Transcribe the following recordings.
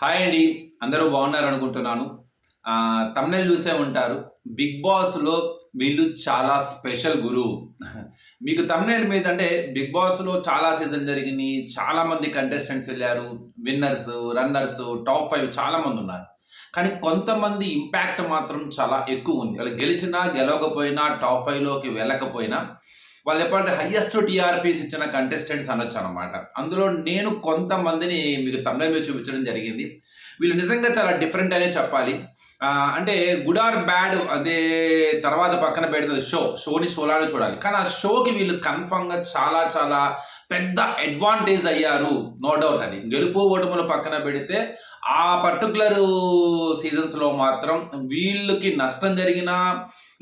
Hi అండి. అందరూ బాగున్నారు అనుకుంటున్నాను తమిళ చూసే ఉంటారు. బిగ్ బాస్లో వీళ్ళు చాలా స్పెషల్ గురువు మీకు తమిళ మీద అంటే బిగ్ బాస్లో చాలా సీజన్ జరిగినాయి చాలామంది కంటెస్టెంట్స్ వెళ్ళారు. విన్నర్స్ రన్నర్స్ టాప్ ఫైవ్ చాలా మంది ఉన్నారు. కానీ కొంతమంది ఇంపాక్ట్ మాత్రం చాలా ఎక్కువ ఉంది. వాళ్ళు గెలిచినా గెలవకపోయినా టాప్ ఫైవ్లోకి వెళ్ళకపోయినా వాళ్ళు చెప్పాలంటే హయ్యెస్ట్ టీఆర్పీస్ ఇచ్చిన కంటెస్టెంట్స్ అనొచ్చు అనమాట అందులో నేను కొంతమందిని మీకు తమిళ మీద చూపించడం జరిగింది. వీళ్ళు నిజంగా చాలా డిఫరెంట్ అనే చెప్పాలి. అంటే గుడ్ ఆర్ బ్యాడ్ అదే తర్వాత పక్కన పెడుతుంది షో షోని షోలానే చూడాలి. కానీ ఆ షోకి వీళ్ళు కన్ఫామ్గా చాలా చాలా పెద్ద అడ్వాంటేజ్ అయ్యారు. నో డౌట్ అది. గెలుపు ఓటములు పక్కన పెడితే ఆ పర్టికులర్ సీజన్స్లో మాత్రం వీళ్ళకి నష్టం జరిగినా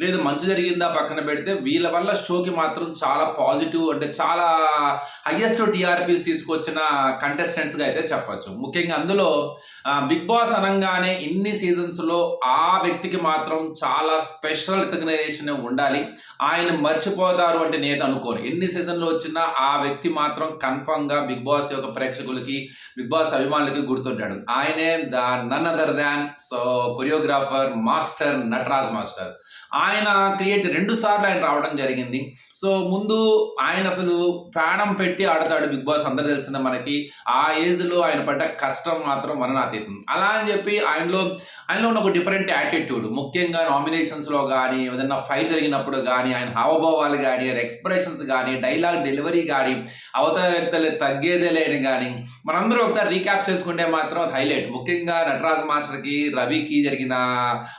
లేదు మంచి జరిగిందా పక్కన పెడితే వీళ్ళ వల్ల షోకి మాత్రం చాలా పాజిటివ్ అంటే చాలా హయ్యెస్ట్ టీఆర్పీస్ తీసుకొచ్చిన కంటెస్టెంట్స్గా అయితే చెప్పొచ్చు. ముఖ్యంగా అందులో బిగ్ బాస్ అనగానే ఇన్ని సీజన్స్లో ఆ వ్యక్తికి మాత్రం చాలా స్పెషల్ రికగ్నైజేషన్ ఉండాలి. ఆయన మర్చిపోతారు అంటే నేను అనుకోను ఎన్ని సీజన్లు వచ్చినా ఆ వ్యక్తి మాత్రం కన్ఫర్మ్గా బిగ్ బాస్ యొక్క ప్రేక్షకులకి బిగ్ బాస్ అభిమానులకి గుర్తుంటాడు. ఆయనే the none other than so choreographer master Nataraj master. ఆయన క్రియేట్ రెండు సార్లు ఆయన రావడం జరిగింది. సో ముందు ఆయన అసలు ప్రాణం పెట్టి ఆడతాడు బిగ్ బాస్ అందరు తెలిసిన మనకి. ఆ ఏజ్లో ఆయన పడ్డ కష్టం మాత్రం మననాతీతం అలా అని చెప్పి ఆయనలో ఆయనలో ఉన్న ఒక డిఫరెంట్ యాటిట్యూడ్. ముఖ్యంగా నామినేషన్స్లో కానీ ఏదైనా ఫైట్ జరిగినప్పుడు కానీ ఆయన హావభావాలు కానీ ఎక్స్ప్రెషన్స్ కానీ డైలాగ్ డెలివరీ కానీ అవతల వ్యక్తులు తగ్గేదే లేని కానీ మనందరం ఒకసారి రీక్యాప్ చేసుకుంటే మాత్రం అది హైలైట్ ముఖ్యంగా నటరాజ్ మాస్టర్కి రవికి జరిగిన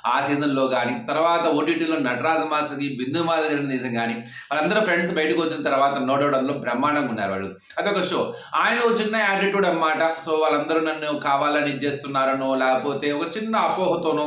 ఆ సీజన్లో కానీ తర్వాత ఓటీటీలో నటరాజ్ మాస్టర్కి బిందు మాధవ్ జరిగిన సీజన్ కానీ వాళ్ళందరూ ఫ్రెండ్స్ బయటకు వచ్చిన తర్వాత నో డౌట్ బ్రహ్మాండంగా ఉన్నారు వాళ్ళు. అదొక షో ఆయన ఒక చిన్న యాటిట్యూడ్ అనమాట సో వాళ్ళందరూ నన్ను కావాలని ఇది చేస్తున్నారనో లేకపోతే ఒక చిన్న అపోహతోనో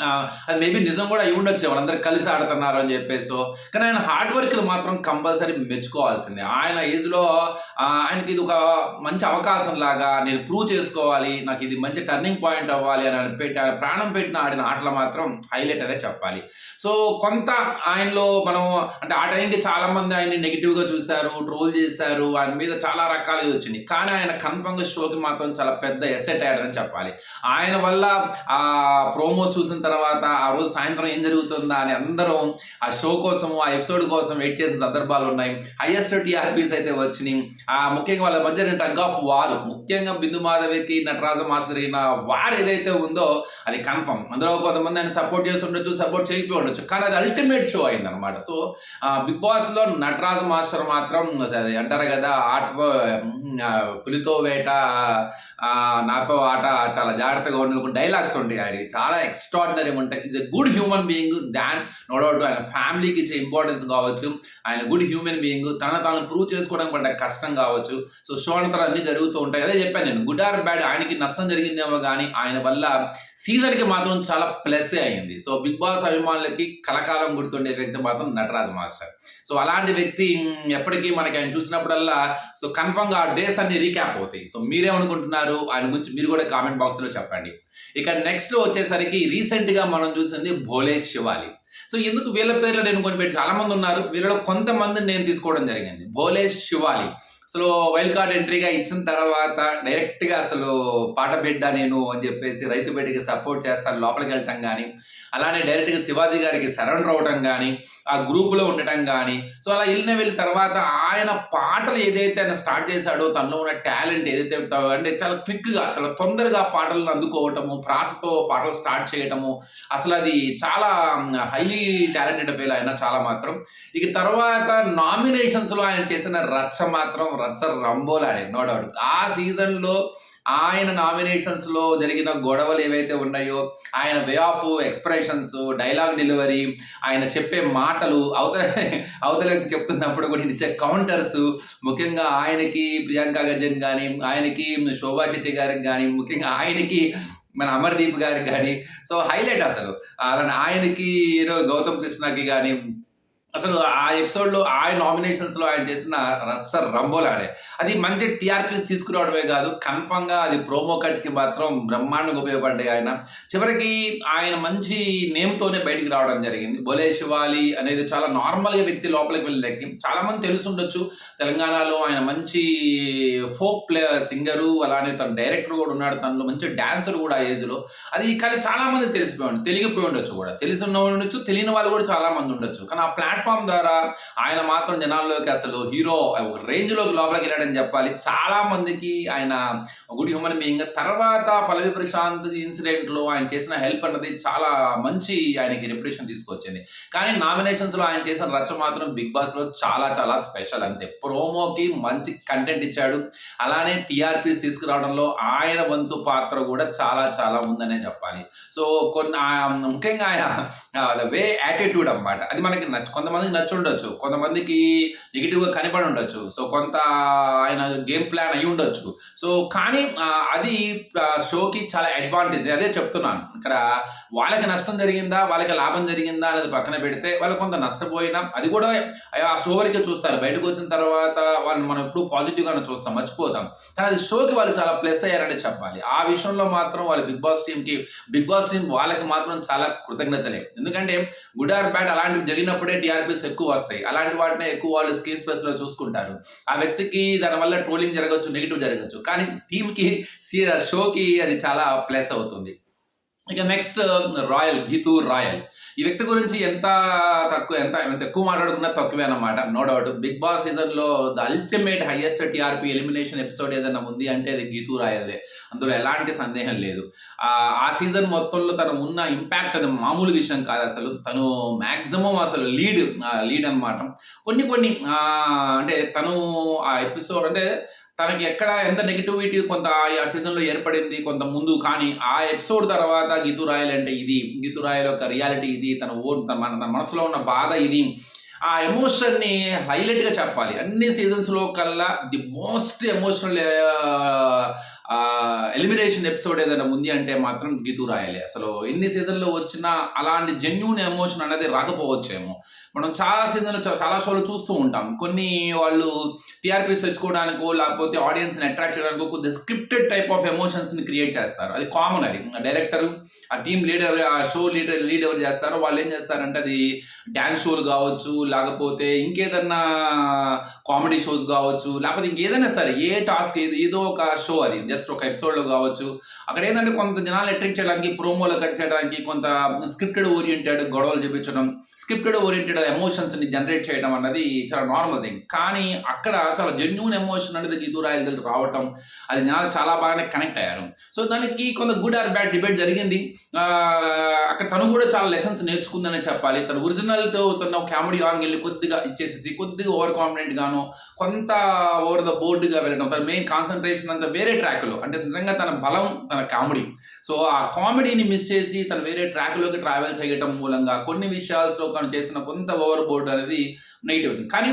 అది మేబీ నిజం కూడా అయి ఉండొచ్చు. వాళ్ళందరూ కలిసి ఆడుతున్నారు అని చెప్పేసి. కానీ ఆయన హార్డ్ వర్క్లు మాత్రం కంపల్సరీ మెచ్చుకోవాల్సిందే. ఆయన ఏజ్లో ఆయనకి ఇది ఒక మంచి అవకాశం లాగా నేను ప్రూవ్ చేసుకోవాలి. నాకు ఇది మంచి టర్నింగ్ పాయింట్ అవ్వాలి అని ఆయన పెట్టి ఆయన ప్రాణం పెట్టిన ఆడిన ఆటలు మాత్రం హైలైట్ అనే చెప్పాలి. సో కొంత ఆయనలో మనం అంటే ఆ టైంకి చాలామంది ఆయన్ని నెగిటివ్గా చూశారు ట్రోల్ చేశారు. ఆయన మీద చాలా రకాలుగా వచ్చింది కానీ ఆయన కన్ఫర్మ్గా షోకి మాత్రం చాలా పెద్ద ఎసెట్ అయ్యాడని చెప్పాలి. ఆయన వల్ల ఆ ప్రోమోస్ చూసిన తర్వాత ఆ రోజు సాయంత్రం ఏం జరుగుతుందా అని అందరం ఆ షో కోసం ఆ ఎపిసోడ్ కోసం వెయిట్ చేసే సందర్భాలు ఉన్నాయి. హైయెస్ట్ టీఆర్పీస్ అయితే వచ్చినాయి. ఆ ముఖ్యంగా వాళ్ళ మధ్య టగ్ ఆఫ్ వారు ముఖ్యంగా బిందు మాధవికి నటరాజ మాస్టర్ అయిన వారు ఏదైతే ఉందో అది కన్ఫర్మ్. అందులో కొంతమంది ఆయన సపోర్ట్ చేసి ఉండొచ్చు సపోర్ట్ చేయకపోయి ఉండొచ్చు కానీ అది అల్టిమేట్ షో అయింది అనమాట సో బిగ్ బాస్లో నటరాజ్ మాస్టర్ మాత్రం అది అంటారు కదా ఆటతో పులితో వేట నాతో ఆట చాలా జాగ్రత్తగా ఉండే డైలాగ్స్ ఉంటాయి ఆయన చాలా ఎక్స్ట్రా ఎక్స్ట్రాడినరీ ఉంటాయి is a good human being than no doubt ఆయన ఫ్యామిలీకి ఇచ్చే ఇంపార్టెన్స్ కావచ్చు ఆయన గుడ్ హ్యూమన్ బీయింగ్ తన తాను ప్రూవ్ చేసుకోవడం పడ్డ కష్టం కావచ్చు. సో షో అంతా అన్ని జరుగుతూ ఉంటాయి. అదే చెప్పాను నేను గుడ్ ఆర్ బ్యాడ్ ఆయనకి నష్టం జరిగిందేమో కానీ ఆయన వల్ల సీజన్కి మాత్రం చాలా ప్లస్సే అయింది. సో బిగ్ బాస్ అభిమానులకి కలకాలం గుర్తుండే వ్యక్తి మాత్రం నటరాజ్ మాస్టర్. సో అలాంటి వ్యక్తి ఎప్పటికీ మనకి ఆయన చూసినప్పుడల్లా సో కన్ఫర్మ్గా ఆ డేస్ అన్ని రీక్యాప్ అవుతాయి. సో మీరేమనుకుంటున్నారు ఆయన గురించి మీరు కూడా కామెంట్ బాక్స్లో చెప్పండి. ఇక నెక్స్ట్ వచ్చేసరికి రీసెంట్గా మనం చూసింది భోలే శివాలి. సో ఎందుకు వీళ్ళ పేర్లు నేను కొన్ని పెట్టి చాలా మంది ఉన్నారు. వీళ్ళలో కొంతమందిని నేను తీసుకోవడం జరిగింది. భోలే శివాలి. అసలు వైల్డ్ కార్డ్ ఎంట్రీగా ఇచ్చిన తర్వాత డైరెక్ట్గా అసలు పాట బిడ్డ నేను అని చెప్పేసి రైతు బిడ్డకి సపోర్ట్ చేస్తాను లోపలికి వెళ్ళటం కానీ అలానే డైరెక్ట్గా శివాజీ గారికి సరెండర్ అవ్వటం కానీ ఆ గ్రూప్లో ఉండటం కానీ సో అలా వెళ్ళిన వెళ్ళిన తర్వాత ఆయన పాటలు ఏదైతే ఆయన స్టార్ట్ చేశాడో తనలో ఉన్న టాలెంట్ ఏదైతే అంటే చాలా క్విక్గా చాలా తొందరగా పాటలను అందుకోవటము ప్రాసతో పాటలు స్టార్ట్ చేయటము అసలు అది చాలా హైలీ టాలెంటెడ్ ఫీల్ ఆయన చాలా మాత్రం. ఇక తర్వాత నామినేషన్స్లో ఆయన చేసిన రచ్చ మాత్రం రచ్చ రంబోలాడే నో డౌట్ ఆ సీజన్లో ఆయన నామినేషన్స్లో జరిగిన గొడవలు ఏవైతే ఉన్నాయో ఆయన way of expressions dialogue delivery ఆయన చెప్పే మాటలు అవతల అవతల వ్యక్తి చెప్తున్నప్పుడు కూడా ఇచ్చే కౌంటర్స్ ముఖ్యంగా ఆయనకి ప్రియాంక గర్జన్ కానీ ఆయనకి శోభా శెట్టి గారికి కానీ ముఖ్యంగా ఆయనకి మన అమర్దీప్ గారికి కానీ సో హైలైట్ అసలు. అలానే ఆయనకి ఏదో గౌతమ్ కృష్ణకి కానీ అసలు ఆ ఎపిసోడ్లో ఆ నామినేషన్స్లో ఆయన చేసిన రచ్చ రంబోలాడే అది మంచి టీఆర్పీస్ తీసుకురావడమే కాదు కన్ఫామ్గా అది ప్రోమో కట్కి మాత్రం బ్రహ్మాండంగా ఉపయోగపడ్డాయి ఆయన. చివరికి ఆయన మంచి నేమ్తోనే బయటికి రావడం జరిగింది. బొలే శివాలి అనేది చాలా నార్మల్గా వ్యక్తి లోపలికి వెళ్ళిన వ్యక్తి. చాలామంది తెలిసి ఉండొచ్చు తెలంగాణలో ఆయన మంచి ఫోక్ ప్లే సింగరు అలానే తన డైరెక్టర్ కూడా ఉన్నాడు. తనలో మంచి డాన్సర్ కూడా ఆ ఏజ్లో. అది కానీ చాలామంది తెలిసిపోయి ఉండదు తెలియకపోయి ఉండొచ్చు కూడా. తెలిసి ఉన్న ఉండొచ్చు తెలియని వాళ్ళు కూడా చాలామంది ఉండొచ్చు. కానీ ఆ ప్లాట్ఫామ్ ద్వారా ఆయన మాత్రం జనాల్లోకి అసలు హీరో ఒక రేంజ్లోకి లోపలికి వెళ్ళాడని చెప్పాలి. చాలా మందికి ఆయన గుడ్ హ్యూమన్ బీయింగ్. తర్వాత పల్లవి ప్రశాంత్ ఇన్సిడెంట్లో ఆయన చేసిన హెల్ప్ అన్నది చాలా మంచి ఆయనకి రెప్యుటేషన్ తీసుకొచ్చింది. కానీ నామినేషన్స్లో ఆయన చేసిన రచ్చ మాత్రం బిగ్ బాస్లో చాలా చాలా స్పెషల్. అంతే. ప్రోమోకి మంచి కంటెంట్ ఇచ్చాడు. అలానే టీఆర్పీస్ తీసుకురావడంలో ఆయన వంతు పాత్ర కూడా చాలా చాలా ఉందనే చెప్పాలి. సో కొన్ని ముఖ్యంగా ఆయన వే యాటిట్యూడ్ అనమాట అది మనకి నచ్చ కొంతమందికి నచ్చి ఉండొచ్చు కొంతమందికి నెగిటివ్గా కనపడి ఉండొచ్చు. సో కొంత ఆయన గేమ్ ప్లాన్ అయి ఉండొచ్చు. సో కానీ అది షోకి చాలా అడ్వాంటేజ్ అదే చెప్తున్నాను. ఇక్కడ వాళ్ళకి నష్టం జరిగిందా? వాళ్ళకి లాభం జరిగిందా? అనేది పక్కన పెడితే వాళ్ళు కొంత నష్టపోయినా అది కూడా ఆ షో వరకే చూస్తారు. బయటకు వచ్చిన తర్వాత వాళ్ళని మనం ఎప్పుడు పాజిటివ్గానే చూస్తాం. మర్చిపోతాం. కానీ అది షోకి వాళ్ళు చాలా ప్లస్ అయ్యారని చెప్పాలి. ఆ విషయంలో మాత్రం వాళ్ళ బిగ్ బాస్ టీంకి బిగ్ బాస్ టీం వాళ్ళకి మాత్రం చాలా కృతజ్ఞతలే. ఎందుకంటే గుడ్ ఆర్ బ్యాడ్ అలాంటివి జరిగినప్పుడే థెరపీస్ ఎక్కువ వస్తాయి. అలాంటి వాటినే ఎక్కువ వాళ్ళు స్క్రీన్ స్పేస్లో చూసుకుంటారు. ఆ వ్యక్తికి దానివల్ల ట్రోలింగ్ జరగచ్చు నెగిటివ్ జరగచ్చు. కానీ టీమ్కి షోకి అది చాలా ప్లస్ అవుతుంది. ఇక next um, royal Geethu royal. ఈ వ్యక్తి గురించి ఎంత తక్కువ ఎంత ఎంత ఎక్కువ మాట్లాడుకున్నా తక్కువే అనమాట నో డౌట్ బిగ్ బాస్ సీజన్లో the ultimate highest TRP elimination episode ఏదైనా ఉంది అంటే అది గీతూ రాయల్దే. అందులో ఎలాంటి సందేహం లేదు. ఆ సీజన్ మొత్తంలో తను ఉన్న ఇంపాక్ట్ అది మామూలు విషయం కాదు అసలు. తను మ్యాక్సిమం అసలు లీడ్ లీడ్ అన్నమాట. కొన్ని కొన్ని అంటే తను ఆ ఎపిసోడ్ అంటే తనకి ఎక్కడ ఎంత నెగిటివిటీ కొంత ఆ సీజన్లో ఏర్పడింది కొంత ముందు కానీ ఆ ఎపిసోడ్ తర్వాత గీతు రాయల్ అంటే ఇది. గీతు రాయల్ యొక్క రియాలిటీ ఇది తన ఓన్ తన మన- తన మనసులో ఉన్న బాధ ఇది. ఆ ఎమోషన్ని హైలైట్గా చెప్పాలి. అన్ని సీజన్స్లో కల్లా the most emotional elimination episode ఏదైనా ఉంది అంటే మాత్రం గీతు రాయలే. అసలు ఎన్ని సీజన్లో వచ్చినా అలాంటి జెన్యున్ ఎమోషన్ అనేది రాకపోవచ్చేమో. మనం చాలా సీజన్లు చాలా షోలు చూస్తూ ఉంటాం. కొన్ని వాళ్ళు టీఆర్పీస్ తెచ్చుకోవడానికో లేకపోతే ఆడియన్స్ని అట్రాక్ట్ చేయడానికో కొద్దిగా స్క్రిప్టెడ్ టైప్ ఆఫ్ ఎమోషన్స్ని క్రియేట్ చేస్తారు. అది కామన్ అది. డైరెక్టర్ ఆ టీమ్ లీడర్ ఆ షో లీడర్ లీడ్ ఎవరు చేస్తారో వాళ్ళు ఏం చేస్తారంటే అది డ్యాన్స్ షోలు కావచ్చు లేకపోతే ఇంకేదన్నా కామెడీ షోస్ కావచ్చు లేకపోతే ఇంకేదైనా సరే ఏ టాస్క్ ఏదో ఏదో ఒక షో అది. జస్ట్ ఒక ఎపిసోడ్లో కావచ్చు. అక్కడ ఏంటంటే కొంత జనాలు అట్రాక్ట్ చేయడానికి ప్రోమోలు కట్ చేయడానికి కొంత స్క్రిప్టెడ్ ఓరియంటెడ్ గొడవలు చూపించడం స్క్రిప్టెడ్ ఓరియంటెడ్ ఎమోషన్స్ని జనరేట్ చేయడం అన్నది చాలా నార్మల్ థింగ్ కానీ అక్కడ చాలా జెన్యున్ ఎమోషన్ అనేది గీతూ దగ్గర రావటం అది జనాలు చాలా బాగానే కనెక్ట్ అయ్యారు. సో దానికి కొంత గుడ్ ఆర్ బ్యాడ్ డిబేట్ జరిగింది. అక్కడ తను కూడా చాలా లెసన్స్ నేర్చుకుందనే చెప్పాలి. తన ఒరిజినల్తో తన కామెడీ యాంగిల్ కొద్దిగా ఇచ్చేసేసి కొద్దిగా ఓవర్ కాన్ఫిడెంట్ గాను కొంత ఓవర్ ద బోర్డుగా వెళ్ళడం తన మెయిన్ కాన్సన్ట్రేషన్ అంతా వేరే ట్రాక్లో అంటే నిజంగా తన బలం తన కామెడీ సో ఆ కామెడీని మిస్ చేసి తను వేరే ట్రాక్లోకి ట్రావెల్ చేయటం మూలంగా కొన్ని విషయాల్లో తను చేసిన కొంత ఓవర్ బోర్డ్ అనేది నెగిటివ్ కానీ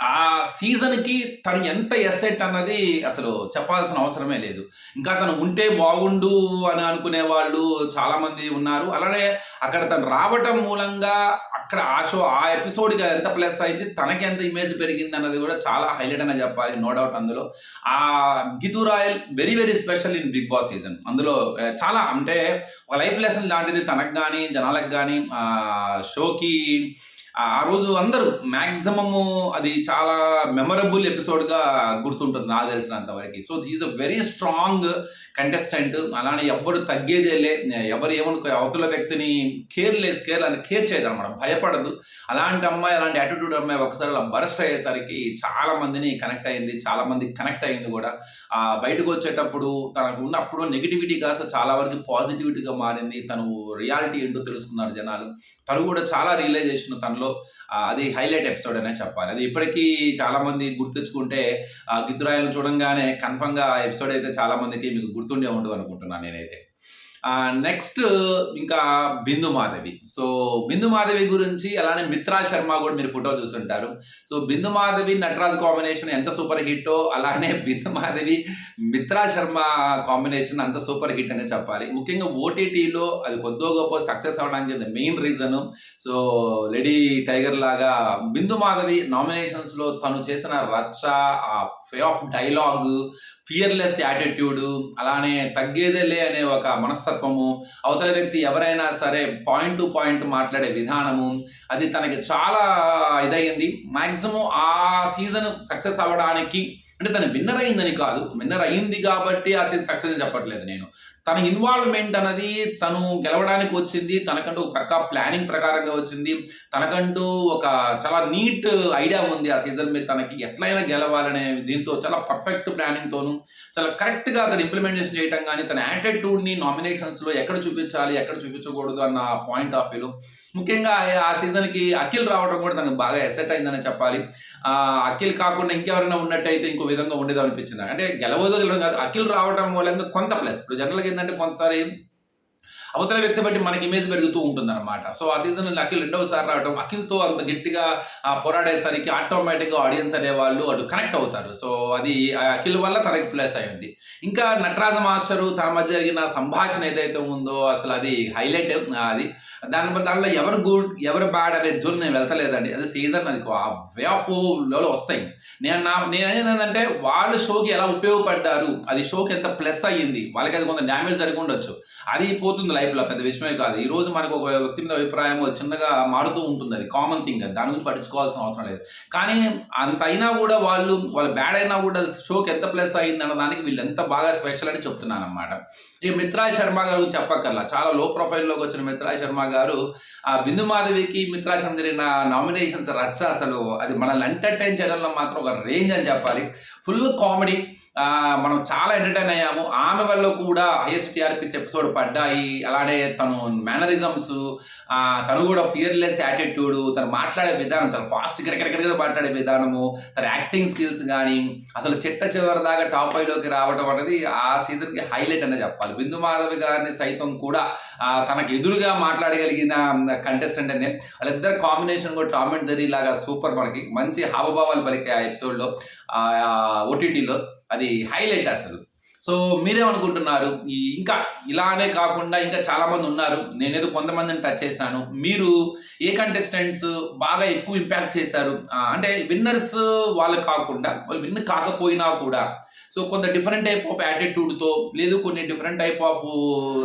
ఆ సీజన్కి తను ఎంత ఎస్సెట్ అన్నది అసలు చెప్పాల్సిన అవసరమే లేదు. ఇంకా తను ఉంటే బాగుండు అని అనుకునే వాళ్ళు చాలామంది ఉన్నారు. అలానే అక్కడ తను రావటం మూలంగా అక్కడ ఆ షో ఆ ఎపిసోడ్కి ఎంత ప్లస్ అయింది తనకి ఎంత ఇమేజ్ పెరిగింది అన్నది కూడా చాలా హైలైట్ అనే చెప్పాలి నో డౌట్ అందులో. ఆ Geethu Royal very very special in big boss season అందులో చాలా అంటే లైఫ్ లెసన్ లాంటిది తనకు కానీ జనాలకు కానీ షోకి ఆ రోజు అందరూ మ్యాక్సిమము అది చాలా మెమరబుల్ ఎపిసోడ్గా గుర్తుంటుంది నాకు తెలిసినంత వరకు so is a very strong contestant అలానే ఎవరు తగ్గేదేలే ఎవరు ఏమనుకో అవతల వ్యక్తిని కేర్లెస్ కేర్ అని కేర్ చేయదు అనమాట భయపడదు. అలాంటి అమ్మాయి అలాంటి యాటిట్యూడ్ అమ్మాయి ఒకసారి అలా బరస్ట్ అయ్యేసరికి చాలా మందిని కనెక్ట్ అయింది చాలా మంది కనెక్ట్ అయింది కూడా. ఆ బయటకు వచ్చేటప్పుడు తనకు ఉన్నప్పుడు నెగిటివిటీ కాస్త చాలా వరకు పాజిటివిటీగా మారింది తను రియాలిటీ ఏంటో తెలుసుకున్నారు జనాలు. తను కూడా చాలా రియలైజేషన్ తనలో అది హైలైట్ ఎపిసోడ్ అనే చెప్పాలి. అది ఇప్పటికీ చాలా మంది గుర్తుంచుకుంటే గిద్దురాయలను చూడంగానే కన్ఫర్మ్గా ఎపిసోడ్ అయితే చాలా మందికి మీకు గుర్తుండే ఉండదు అనుకుంటున్నాను నేనైతే. నెక్స్ట్ ఇంకా బిందు మాధవి. సో బిందు మాధవి గురించి అలానే మిత్రా శర్మ కూడా మీరు ఫోటో చూస్తుంటారు. సో బిందు మాధవి నటరాజ్ కాంబినేషన్ ఎంత సూపర్ హిట్టో అలానే బిందు మాధవి మిత్రా శర్మ కాంబినేషన్ అంత సూపర్ హిట్ అనే చెప్పాలి. ముఖ్యంగా ఓటీటీలో అది కొద్దో గొప్ప సక్సెస్ అవడానికి main reason so lady tiger లాగా బిందు మాధవి నామినేషన్స్లో తను చేసిన రచ్చ ఆ ఫే ఆఫ్ డైలాగ్ ఫియర్లెస్ యాటిట్యూడు అలానే తగ్గేదేలే అనే ఒక మనస్తత్వము. అవతల వ్యక్తి ఎవరైనా సరే పాయింట్ టు పాయింట్ మాట్లాడే విధానము అది తనకి చాలా ఇదయ్యింది మ్యాక్సిమం ఆ సీజన్ సక్సెస్ అవ్వడానికి అంటే తను విన్నర్ అయిందని కాదు విన్నర్ అయింది కాబట్టి ఆ సీజన్ సక్సెస్ చెప్పట్లేదు నేను. తన ఇన్వాల్వ్మెంట్ అనేది తను గెలవడానికి వచ్చింది. తనకంటూ ఒక పక్కా ప్లానింగ్ ప్రకారంగా వచ్చింది. తనకంటూ ఒక చాలా నీట్ ఐడియా ఉంది ఆ సీజన్ మీద తనకి. ఎట్లయినా గెలవాలనే దీంతో చాలా పర్ఫెక్ట్ ప్లానింగ్తోనూ చాలా కరెక్ట్గా అక్కడ ఇంప్లిమెంటేషన్ చేయడం కానీ తన యాటిట్యూడ్ని నామినేషన్స్లో ఎక్కడ చూపించాలి ఎక్కడ చూపించకూడదు అన్న పాయింట్ ఆఫ్ వ్యూలో ముఖ్యంగా ఆ సీజన్కి అఖిల్ రావడం కూడా తనకు బాగా ఎసెట్ అయిందని చెప్పాలి. అఖిల్ కాకుండా ఇంకెవరైనా ఉన్నట్టయితే ఇంకో విధంగా ఉండేది అనిపించింది అంటే గెలవదో గెలవదు కాదు అఖిల్ రావడం మూలంగా కొంత ప్లస్ ఇప్పుడు జనరల్గా ఏంటంటే కొంతసారి అవతల వ్యక్తి బట్టి మనకి ఇమేజ్ పెరుగుతూ ఉంటుంది అనమాట సో ఆ సీజన్ అఖిల్ రెండవసారి రావడం అఖిల్తో అంత గట్టిగా ఆ పోరాడేసరికి ఆటోమేటిక్గా ఆడియన్స్ అనేవాళ్ళు అటు కనెక్ట్ అవుతారు. సో అది ఆ అఖిల్ వల్ల తనకి ప్లస్ అయింది ఇంకా నటరాజ మాస్టరు తన మధ్య జరిగిన సంభాషణ ఏదైతే ఉందో అసలు అది హైలైట్ అది. దాని దానిలో ఎవరు గుడ్ ఎవరు బ్యాడ్ అనే జోన్ నేను వెళ్తలేదండి. అది సీజన్ అది ఆ వే ఆఫ్లో వస్తాయి. నేను నా నేను ఏంటంటే వాళ్ళు షోకి ఎలా ఉపయోగపడ్డారు అది షోకి ఎంత ప్లస్ అయ్యింది వాళ్ళకి అది కొంత డ్యామేజ్ జరిగి ఉండొచ్చు. అది పోతుంది. లైఫ్లో పెద్ద విషయమే కాదు. ఈ రోజు మనకు ఒక వ్యక్తి మీద అభిప్రాయం చిన్నగా మారుతూ ఉంటుంది. అది కామన్ థింగ్ అది దాని గురించి పట్టించుకోవాల్సిన అవసరం లేదు. కానీ అంత అయినా కూడా వాళ్ళు వాళ్ళు బ్యాడ్ అయినా కూడా షోకి ఎంత ప్లస్ అయింది అన్న దానికి వీళ్ళు ఎంత బాగా స్పెషల్ అని చెప్తున్నాను అనమాట ఇక మిత్రాయ్ శర్మ గారు చెప్పక్కర్లా. చాలా లో ప్రొఫైల్లోకి వచ్చిన మిత్రాయ్ శర్మ గారు ఆ బిందు మాధవికి మిత్రా శర్మ జరిగిన నామినేషన్స్ రచ్చ అసలు. అది మనల్ని ఎంటర్టైన్ చేయడంలో మాత్రం ఒక రేంజ్ అని చెప్పాలి. Full comedy. మనం చాలా ఎంటర్టైన్ అయ్యాము. ఆమె వల్ల కూడా హైయెస్ట్ టీఆర్పీస్ ఎపిసోడ్ పడ్డాయి. అలానే తను మేనరిజమ్స్ తను కూడా ఫియర్లెస్ యాటిట్యూడ్ తను మాట్లాడే విధానం చాలా ఫాస్ట్ కిరకిరకిరగా మాట్లాడే విధానము తన యాక్టింగ్ స్కిల్స్ కానీ అసలు చిట్ట చివరి దాకా టాప్ ఫైవ్లోకి రావడం అనేది ఆ సీజన్కి హైలైట్ అనే చెప్పాలి. బిందు మాధవి గారిని సైతం కూడా తనకు ఎదురుగా మాట్లాడగలిగిన కంటెస్టెంట్ అనే వాళ్ళిద్దరు కాంబినేషన్ కూడా టామ్ అండ్ జెర్రీ లాగా సూపర్ మనకి. మంచి హావభావాలు పలికే ఆ ఎపిసోడ్లో ఓటీటీలో అది హైలైట్ అసలు. సో మీరేమనుకుంటున్నారు? ఇంకా ఇలానే కాకుండా ఇంకా చాలామంది ఉన్నారు. నేనేదో కొంతమందిని టచ్ చేశాను. మీరు ఏ కంటెస్టెంట్స్ బాగా ఎక్కువ ఇంపాక్ట్ చేశారు? అంటే విన్నర్స్ వాళ్ళు కాకుండా వాళ్ళు విన్ కాకపోయినా కూడా సో కొంత డిఫరెంట్ టైప్ ఆఫ్ యాటిట్యూడ్తో లేదు కొన్ని డిఫరెంట్ టైప్ ఆఫ్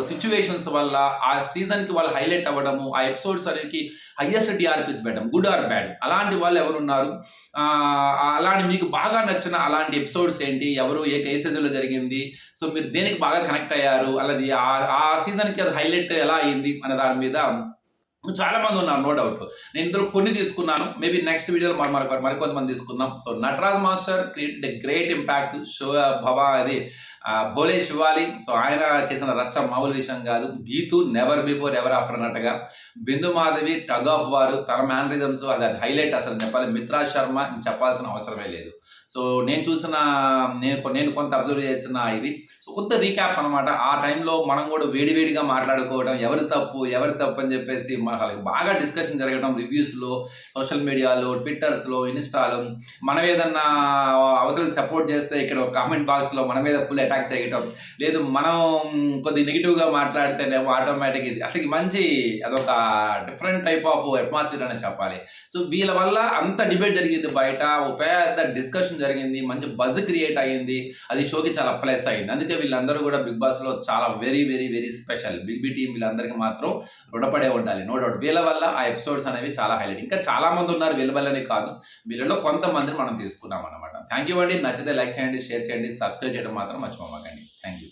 సిచ్యువేషన్స్ వల్ల ఆ సీజన్కి వాళ్ళు హైలైట్ అవ్వడము ఆ ఎపిసోడ్స్ అనేవి హయ్యెస్ట్ టీఆర్పీస్ పెట్టడం గుడ్ ఆర్ బ్యాడ్ అలాంటి వాళ్ళు ఎవరున్నారు? అలాంటి మీకు బాగా నచ్చిన అలాంటి ఎపిసోడ్స్ ఏంటి? ఎవరు ఏ ఏ సీజన్లో జరిగింది? సో మీరు దేనికి బాగా కనెక్ట్ అయ్యారు? అలాది ఆ- ఆ సీజన్కి అది హైలైట్ ఎలా అయింది? అనే దాని మీద చాలా మంది ఉన్నారు నో డౌట్ నేను ఇందులో కొన్ని తీసుకున్నాను. మేబీ నెక్స్ట్ వీడియోలో మరి మరి మరికొంతమంది తీసుకుందాం. So Nataraj master create a great impact show భవ అది భోలే శివాలి. సో ఆయన చేసిన రచ్చ మామూలు విషయం కాదు. Geethu never before ever after అన్నట్టుగా. బిందు మాధవి టగ్ ఆఫ్ వారు తన మేనరిజమ్స్ అది అది హైలైట్ అసలు చెప్పాలి. మిత్రా శర్మ చెప్పాల్సిన అవసరమే లేదు. సో నేను చూసిన నేను నేను కొంత అబ్జర్వ్ చేసిన ఇది. సో కొంత రీక్యాప్ అనమాట ఆ టైంలో మనం కూడా వేడివేడిగా మాట్లాడుకోవడం ఎవరి తప్పు ఎవరి తప్పు అని చెప్పేసి మనకు బాగా డిస్కషన్ జరగడం రివ్యూస్లో సోషల్ మీడియాలో ట్విట్టర్స్లో ఇన్స్టాలో మనం ఏదన్నా అవతలకు సపోర్ట్ చేస్తే ఇక్కడ కామెంట్ బాక్స్లో మన మీద ఫుల్ అటాక్ చేయటం. లేదు మనం కొద్ది నెగిటివ్గా మాట్లాడితేనేమో ఆటోమేటిక్ ఇది. అసలు మంచి అదొక డిఫరెంట్ టైప్ ఆఫ్ అట్మాస్ఫియర్ అని చెప్పాలి. సో వీళ్ళ వల్ల అంత డిబేట్ జరిగింది బయట ఒక పెద్ద డిస్కషన్ జరిగింది మంచి బజ్ క్రియేట్ అయ్యింది. అది షోకి చాలా ప్లస్ అయింది. అందుకే వీళ్ళందరూ కూడా బిగ్ బాస్లో చాలా very very very special big B team వీళ్ళందరికీ మాత్రం రుణపడే ఉండాలి. నో డౌట్ వీళ్ళ వల్ల ఆ ఎపిసోడ్స్ అనేవి చాలా హైలైట్ ఇంకా చాలా మంది ఉన్నారు వీళ్ళ వల్లనే కాదు. వీళ్ళలో కొంతమందిని మనం తీసుకున్నాం అనమాట థ్యాంక్ యూ అండి. నచ్చితే లైక్ చేయండి షేర్ చేయండి సబ్స్క్రైబ్ చేయడం మాత్రం మర్చిపోమాకండి. Thank you